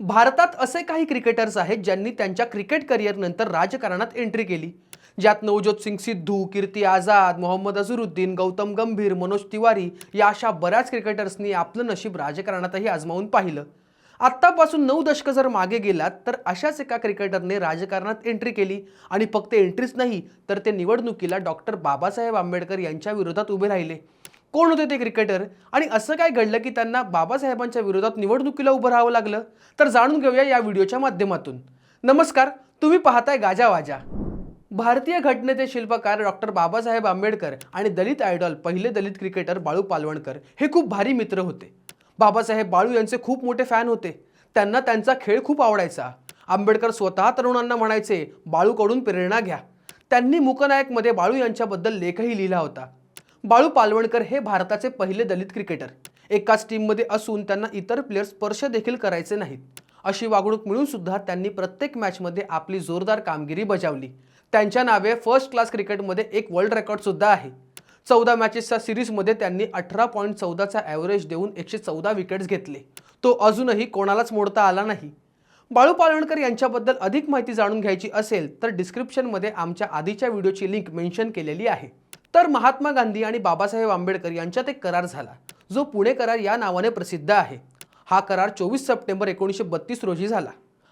भारतात असे काही क्रिकेटर्स आहेत ज्यांनी त्यांच्या क्रिकेट करिअरनंतर राजकारणात एंट्री केली. ज्यात नवज्योत सिंग सिद्धू कीर्ती आझाद मोहम्मद अझरुद्दीन गौतम गंभीर मनोज तिवारी या अशा बऱ्याच क्रिकेटर्सनी आपलं नशीब राजकारणातही आजमावून पाहिलं. आत्तापासून नऊ दशकं जर मागे गेलात तर अशाच एका क्रिकेटरने राजकारणात एंट्री केली आणि फक्त एंट्रीच नाही तर ते निवडणुकीला डॉक्टर बाबासाहेब आंबेडकर यांच्या विरोधात उभे राहिले. कोण होते ते क्रिकेटर आणि असं काय घडलं की त्यांना बाबासाहेबांच्या विरोधात निवडणुकीला उभं राहावं लागलं? तर जाणून घेऊया या व्हिडिओच्या माध्यमातून. नमस्कार तुम्ही पाहताय गाजावाजा भारतीय घटनेचे शिल्पकार डॉक्टर बाबासाहेब आंबेडकर आणि दलित आयडॉल पहिले दलित क्रिकेटर बाळू पालवणकर हे खूप भारी मित्र होते. बाबासाहेब बाळू यांचे खूप मोठे फॅन होते. त्यांना त्यांचा खेळ खूप आवडायचा. आंबेडकर स्वतः तरुणांना म्हणायचे बाळूकडून प्रेरणा घ्या. त्यांनी मूकनायकमध्ये बाळू यांच्याबद्दल लेखही लिहिला होता. बाळू पालवणकर हे भारताचे पहिले दलित क्रिकेटर. एकाच टीममध्ये असून त्यांना इतर प्लेयर स्पर्श देखील करायचे नाहीत. अशी वागणूक मिळून सुद्धा त्यांनी प्रत्येक मॅचमध्ये आपली जोरदार कामगिरी बजावली. त्यांच्या नावे फर्स्ट क्लास क्रिकेटमध्ये एक वर्ल्ड रेकॉर्ड सुद्धा आहे. चौदा मॅचेसच्या सिरीजमध्ये त्यांनी अठरा पॉईंट चौदाचा ॲव्हरेज देऊन एकशे चौदा विकेट्स घेतले. तो अजूनही कोणालाच मोडता आला नाही. बाळू पालवणकर यांच्याबद्दल अधिक माहिती जाणून घ्यायची असेल तर डिस्क्रिप्शनमध्ये आमच्या आधीच्या व्हिडिओची लिंक मेन्शन केलेली आहे. तर महात्मा गांधी आणि बाबासाहेब आंबेडकर यांच्यात एक करार झाला. जो पुणे करार या नावाने प्रसिद्ध आहे. हा करार चोवीस सप्टेंबर एकोणीसशे बत्तीस रोजी झाला.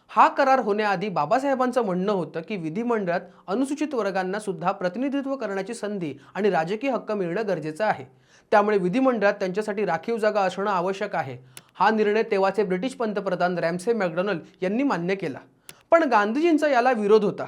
हा करार होण्याआधी बाबासाहेबांचं म्हणणं होतं की विधिमंडळात अनुसूचित वर्गांना सुद्धा प्रतिनिधित्व करण्याची संधी आणि राजकीय हक्क मिळणं गरजेचं आहे. त्यामुळे विधिमंडळात त्यांच्यासाठी राखीव जागा असणं आवश्यक आहे. हा निर्णय तेव्हाचे ब्रिटिश पंतप्रधान रॅमसे मॅकडोनल्ड यांनी मान्य केला. पण गांधीजींचा याला विरोध होता.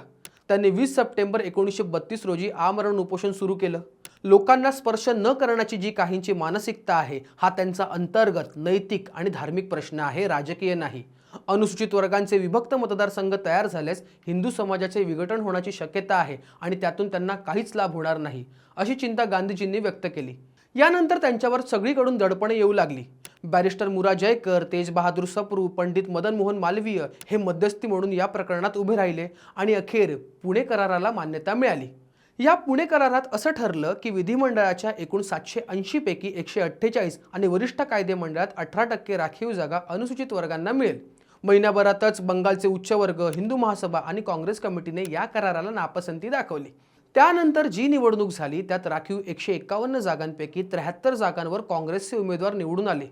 त्यांनी वीस सप्टेंबर एकोणीसशे बत्तीस रोजी आमरण उपोषण सुरू केलं. लोकांना स्पर्श न करण्याची जी काहींची मानसिकता आहे हा त्यांचा अंतर्गत नैतिक आणि धार्मिक प्रश्न आहे राजकीय नाही. अनुसूचित वर्गांचे विभक्त मतदारसंघ तयार झाल्यास हिंदू समाजाचे विघटन होण्याची शक्यता आहे आणि त्यातून त्यांना काहीच लाभ होणार नाही अशी चिंता गांधीजींनी व्यक्त केली. यानंतर त्यांच्यावर सगळीकडून दडपणे येऊ लागली. बॅरिस्टर मुरा जयकर तेज बहादूर सप्रू पंडित मदन मोहन मालवीय हे मध्यस्थी म्हणून या प्रकरणात उभे राहिले आणि अखेर पुणे कराराला मान्यता मिळाली. या पुणे करारात असं ठरलं की विधिमंडळाच्या एकूण सातशे ऐंशीपैकी एकशे अठ्ठेचाळीस आणि वरिष्ठ कायदे मंडळात अठरा टक्के राखीव जागा अनुसूचित वर्गांना मिळेल. महिन्याभरातच बंगालचे उच्च वर्ग हिंदू महासभा आणि काँग्रेस कमिटीने या कराराला नापसंती दाखवली. त्यानंतर जी निवडणूक झाली त्यात राखीव एकशे एकावन्न जागांपैकी त्र्याहत्तर जागांवर काँग्रेसचे उमेदवार निवडून आले.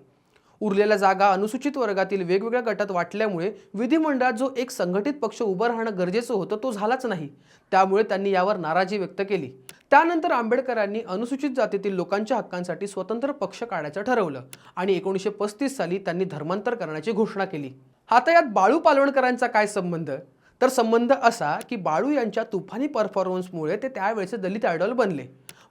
उरलेल्या जागा अनुसूचित वर्गातील वेगवेगळ्या गटात वाटल्यामुळे विधिमंडळात जो एक संघटित पक्ष उभं राहणं गरजेचं होतं तो झालाच नाही. त्यामुळे त्यांनी यावर नाराजी व्यक्त केली. त्यानंतर आंबेडकरांनी अनुसूचित जातीतील लोकांच्या हक्कांसाठी स्वतंत्र पक्ष काढायचं ठरवलं आणि एकोणीसशे पस्तीस साली त्यांनी धर्मांतर करण्याची घोषणा केली. आता यात बाळू पालवणकरांचा काय संबंध? तर संबंध असा की बाळू यांच्या तुफानी परफॉर्मन्समुळे ते त्यावेळेचे दलित आयडॉल बनले.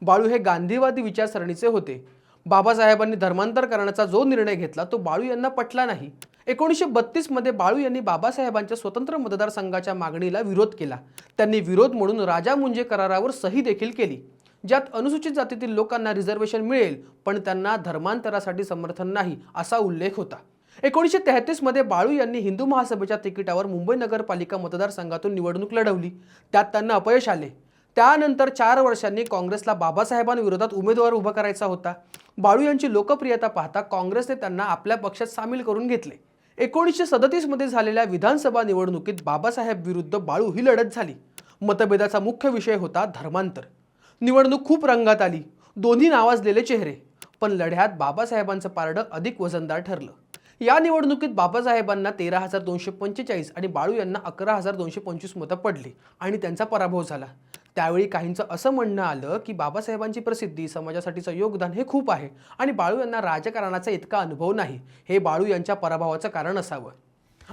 बाळू हे गांधीवादी विचारसरणीचे होते. बाबासाहेबांनी धर्मांतर करण्याचा जो निर्णय घेतला तो बाळू यांना पटला नाही. एकोणीसशे बत्तीसमध्ये बाळू यांनी बाबासाहेबांच्या स्वतंत्र मतदारसंघाच्या मागणीला विरोध केला. त्यांनी विरोध म्हणून राजा मुंजे करारावर सही देखील केली. ज्यात अनुसूचित जातीतील लोकांना रिझर्वेशन मिळेल पण त्यांना धर्मांतरासाठी समर्थन नाही असा उल्लेख होता. एकोणीसशे तेहतीसमध्ये बाळू यांनी हिंदू महासभेच्या तिकिटावर मुंबई नगरपालिका मतदारसंघातून निवडणूक लढवली. त्यात त्यांना अपयश आले. त्यानंतर चार वर्षांनी काँग्रेसला बाबासाहेबांविरोधात उमेदवार उभा करायचा होता. बाळू यांची लोकप्रियता पाहता काँग्रेसने त्यांना आपल्या पक्षात सामील करून घेतले. एकोणीसशे सदतीसमध्ये झालेल्या विधानसभा निवडणुकीत बाबासाहेब विरुद्ध बाळू ही लढत झाली. मतभेदाचा मुख्य विषय होता धर्मांतर. निवडणूक खूप रंगात आली. दोन्ही नावाजलेले चेहरे. पण लढ्यात बाबासाहेबांचं पारडं अधिक वजनदार ठरलं. या निवडणुकीत बाबासाहेबांना तेरा हजार दोनशे पंचेचाळीस आणि बाळू यांना अकरा हजार दोनशे पंचवीस मतं पडली आणि त्यांचा पराभव झाला. त्यावेळी काहींचं असं म्हणणं आलं की बाबासाहेबांची प्रसिद्धी समाजासाठीचं योगदान हे खूप आहे आणि बाळू यांना राजकारणाचा इतका अनुभव नाही. हे बाळू यांच्या पराभवाचं कारण असावं.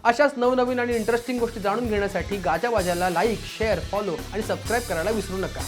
अशाच नवनवीन आणि इंटरेस्टिंग गोष्टी जाणून घेण्यासाठी गाजावाजाला लाईक शेअर फॉलो आणि सबस्क्राईब करायला विसरू नका.